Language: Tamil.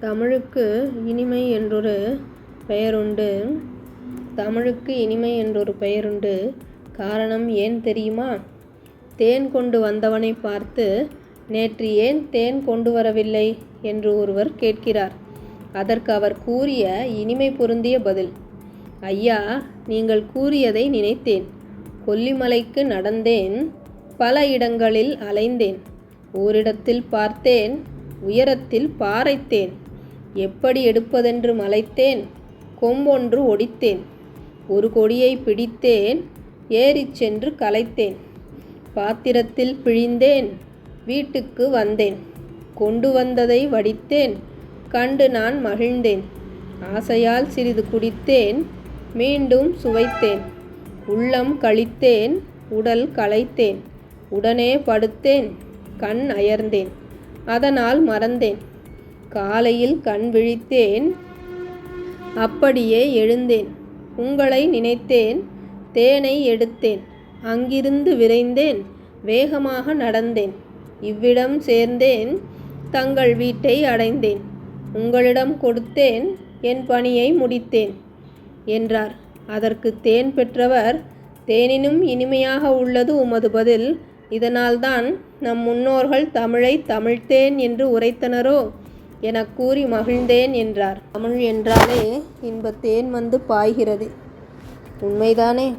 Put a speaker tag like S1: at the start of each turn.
S1: தமிழுக்கு இனிமை என்றொரு பெயருண்டு. தமிழுக்கு இனிமை என்றொரு பெயருண்டு. காரணம் ஏன் தெரியுமா? தேன் கொண்டு வந்தவனை பார்த்து நேற்று ஏன் தேன் கொண்டு வரவில்லை? என்று ஒருவர் கேட்கிறார். அதற்கு அவர் கூறிய இனிமை பொருந்திய பதில் ஐயா நீங்கள் கூறியதை நினைத்தேன். கொல்லிமலைக்கு நடந்தேன் பல இடங்களில் அலைந்தேன். ஓரிடத்தில் பார்த்தேன் உயரத்தில் பாறைத்தேன். எப்படி எடுப்பதென்று மலைத்தேன் கொம்பொன்று ஒடித்தேன் ஒரு கொடியை பிடித்தேன் ஏறிச் சென்று கலைத்தேன் பாத்திரத்தில் பிழிந்தேன் வீட்டுக்கு வந்தேன் கொண்டு வந்ததை வடித்தேன் கண்டு நான் மகிழ்ந்தேன் ஆசையால் சிறிது குடித்தேன் மீண்டும் சுவைத்தேன் உள்ளம் கழித்தேன் உடல் களைத்தேன் உடனே படுத்தேன் கண் அயர்ந்தேன் அதனால் மறந்தேன். காலையில் கண் விழித்தேன். அப்படியே எழுந்தேன். உங்களை நினைத்தேன். தேனை எடுத்தேன். அங்கிருந்து விரைந்தேன். வேகமாக நடந்தேன். இவ்விடம் சேர்ந்தேன். தங்கள் வீட்டை அடைந்தேன். உங்களிடம் கொடுத்தேன். என் பணியை முடித்தேன். என்றார். அதற்கு தேன் பெற்றவர் தேனினும் இனிமையாக உள்ளது உமது பதில். இதனால்தான் நம் முன்னோர்கள் தமிழை தமிழ்த்தேன் என்று உரைத்தனரோ? என கூறி மகிழ்ந்தேன் என்றார். தமிழ் என்றாலே இன்பத்தேன் வந்து பாய்கிறது. உண்மைதானே?